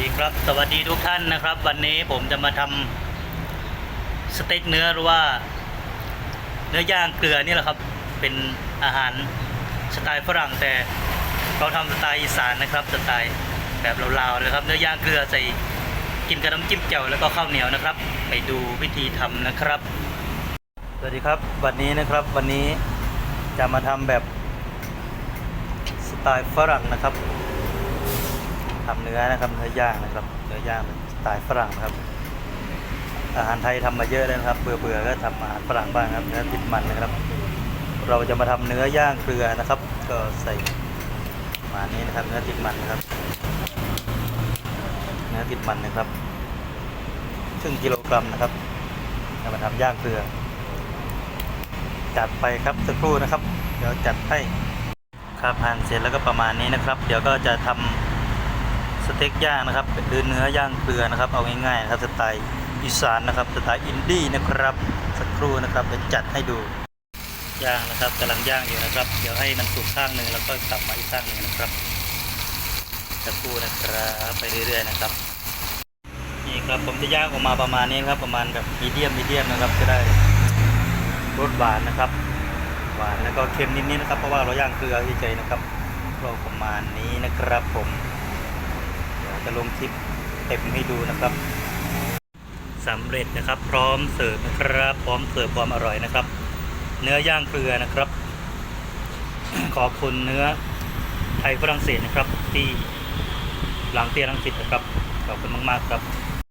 ดีครับ สวัสดีทุกท่านนะครับ วันนี้ผมจะมาทำสเต็กเนื้อหรือว่า เนื้อย่างเกลือนี่แหละครับ เป็นอาหารสไตล์ฝรั่งแต่เราทำสไตล์อีสานนะครับสไตล์แบบลาวๆเลยครับ เนื้อย่างเกลือใส่กินกับน้ำจิ้มแจ่วแล้วก็ข้าวเหนียวนะครับ ไปดูวิธีทำนะครับ สวัสดีครับวันนี้นะครับวันนี้จะมาทำแบบสไตล์ฝรั่งนะครับ ทำเนื้อนะครับเนื้อย่างนะครับเนื้อย่างสไตล์ฝรั่งนะครับ อาหารไทยทำมาเยอะแล้วครับ เบื่อเบื่อๆก็ทำอาหารฝรั่งบ้างครับเนื้อติดมันนะครับ เราจะมาทำเนื้อย่างเกลือนะครับ ก็ใส่มานี้นะครับเนื้อติดมันนะครับ เนื้อติดมันนะครับครึ่งกิโลกรัมนะครับจะมาทำย่างเกลือ จัดไปครับสักครู่นะครับ เดี๋ยวจัดให้ครับหั่นเสร็จแล้วก็ประมาณนี้นะครับ เดี๋ยวก็จะทำ สเต็กย่างนะครับเป็นเนื้อย่างเกลือนะครับ เอาง่ายๆนะครับสไตล์อีสานนะครับสไตล์อินดี้นะครับสักครู่นะครับเดี๋ยวจัดให้ดูย่างนะครับกำลังย่างอยู่นะครับ เดี๋ยวให้มันสุกข้างหนึ่งแล้วก็กลับมาอีกข้างหนึ่งนะครับสักครู่นะครับไปเรื่อยๆนะครับนี่ครับผมจะย่างออกมาประมาณนี้ครับประมาณแบบมีเดียมมีเดียมนะครับจะได้รสหวานนะครับหวานแล้วก็เค็มนิดๆนะครับเพราะว่าเราย่างเกลือเฉยๆนะครับก็ประมาณนี้นะครับผม จะลงคลิปเต็มให้ดูนะครับสำเร็จนะครับ พร้อมเสิร์ฟนะครับ พร้อมเสิร์ฟความอร่อยนะครับ เนื้อย่างเกลือนะครับ ขอบคุณเนื้อไทยฝรั่งเศสนะครับ ที่หลังเตียรังสิตนะครับขอบคุณมากๆครับ